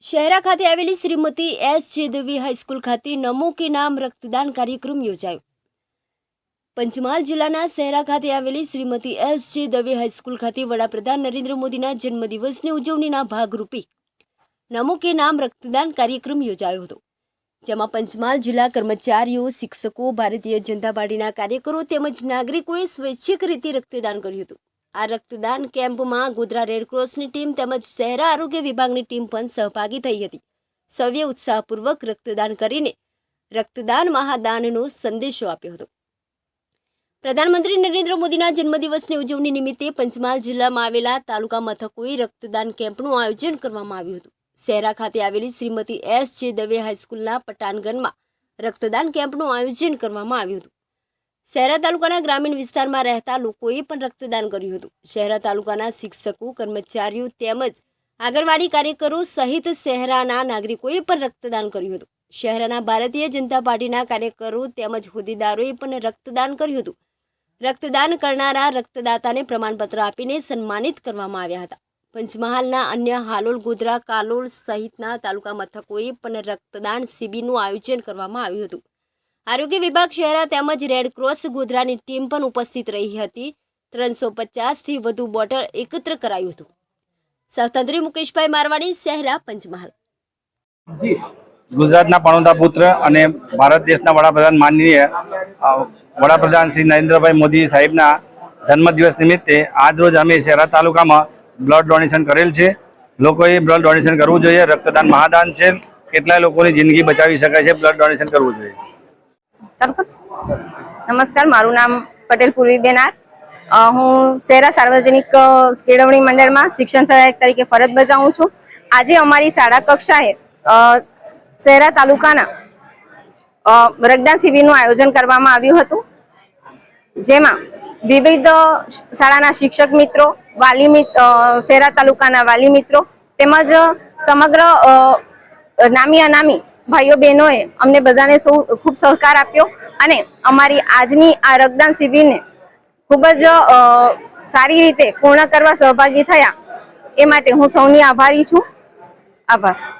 શહેરા ખાતે આવેલી Shrimati S જેદવી high school ખાતે નમો નામ રક્તદાન કાર્યક્રમ યોજાયો. પંચમહાલ જિલ્લાના શહેરા ખાતે આવેલી શ્રીમતી એસ જે દવે હાઈસ્કૂલ ખાતે વડાપ્રધાન નરેન્દ્ર મોદીના જન્મદિવસની ઉજવણીના ભાગરૂપે નમો કે નામ રક્તદાન કાર્યક્રમ યોજાયો હતો. જેમાં પંચમહાલ જિલ્લા કર્મચારીઓ, શિક્ષકો, ભારતીય જનતા પાર્ટીના કાર્યકરો તેમજ નાગરિકોએ સ્વૈચ્છિક રીતે રક્તદાન કર્યું હતું. આ રક્તદાન કેમ્પમાં ગોધરા રેડક્રોસની ટીમ તેમજ શહેરા આરોગ્ય વિભાગની ટીમ પણ સહભાગી થઈ હતી. સૌએ ઉત્સાહપૂર્વક રક્તદાન કરીને રક્તદાન મહાદાનનો સંદેશો આપ્યો હતો. પ્રધાનમંત્રી નરેન્દ્ર મોદીના જન્મદિવસની ઉજવણી નિમિત્તે પંચમહાલ જિલ્લામાં આવેલા તાલુકા મથકોએ રક્તદાન કેમ્પનું આયોજન કરવામાં આવ્યું હતું. શહેરા ખાતે આવેલી શ્રીમતી એસ જે દવે હાઈસ્કૂલના પટાનગરમાં રક્તદાન કેમ્પનું આયોજન કરવામાં આવ્યું હતું. શહેરા તાલુકાના ગ્રામીણ વિસ્તારમાં રહેતા લોકોએ પણ રક્તદાન કર્યું હતું. શહેરા તાલુકાના શિક્ષકો, કર્મચારીઓ તેમજ આંગણવાડી કાર્યકરો સહિત શહેરાના નાગરિકોએ પણ રક્તદાન કર્યું હતું. શહેરાના ભારતીય જનતા પાર્ટીના કાર્યકરો તેમજ હોદ્દેદારોએ પણ રક્તદાન કર્યું હતું. રક્તદાન કરનારા રક્તદાતાને પ્રમાણપત્ર આપીને સન્માનિત કરવામાં આવ્યા હતા. પંચમહાલના અન્ય હાલોલ, ગોધરા, કાલોલ સહિતના તાલુકા મથકોએ પણ રક્તદાન શિબિરનું આયોજન કરવામાં આવ્યું હતું. આરોગ્ય વિભાગ શહેરા તેમજ રેડ ક્રોસ ગોધરાની ટીમ પણ ઉપસ્થિત રહી હતી. ત્રણસો પચાસથી વધુ બોટલ એકત્ર કરાયું હતું. સહતંત્રી મુકેશભાઈ મારવાડી, શહેરા પંચમહાલ. ગુજરાતના પણોતા પુત્ર અને ભારત દેશના વડાપ્રધાન માનનીય વડાપ્રધાન શ્રી નરેન્દ્રભાઈ મોદી સાહેબના જન્મદિવસ નિમિત્તે આજ રોજ અમે શહેરા તાલુકામાં બ્લડ ડોનેશન કરેલ છે. લોકોએ બ્લડ ડોનેશન કરવું જોઈએ, રક્તદાન મહાદાન છે. કેટલાય લોકોની જિંદગી બચાવી શકાય છે, બ્લડ ડોનેશન કરવું જોઈએ. નમસ્કાર, મારું નામ પટેલ પૂર્વી બેનાર હું શહેરા સાર્વજનિક કેળવણી મંડળમાં શિક્ષણ સહાયક તરીકે ફરજ બજાવું છું. આજે અમારી શાળા કક્ષાએ શહેરા તાલુકાના રક્તદાન શિબિરનું આયોજન કરવામાં આવ્યું હતું. જેમાં વિવિધ શાળાના શિક્ષક મિત્રો, વાલી શેરા તાલુકાના વાલી મિત્રો તેમજ સમગ્ર નામી અનામી ભાઈઓ બહેનોએ અમને બધાને સૌ, ખૂબ સહકાર આપ્યો અને અમારી આજની આ રક્તદાન શિબિરને ખૂબ જ સારી રીતે પૂર્ણ કરવા સહભાગી થયા એ માટે હું સૌની આભારી છું. આભાર.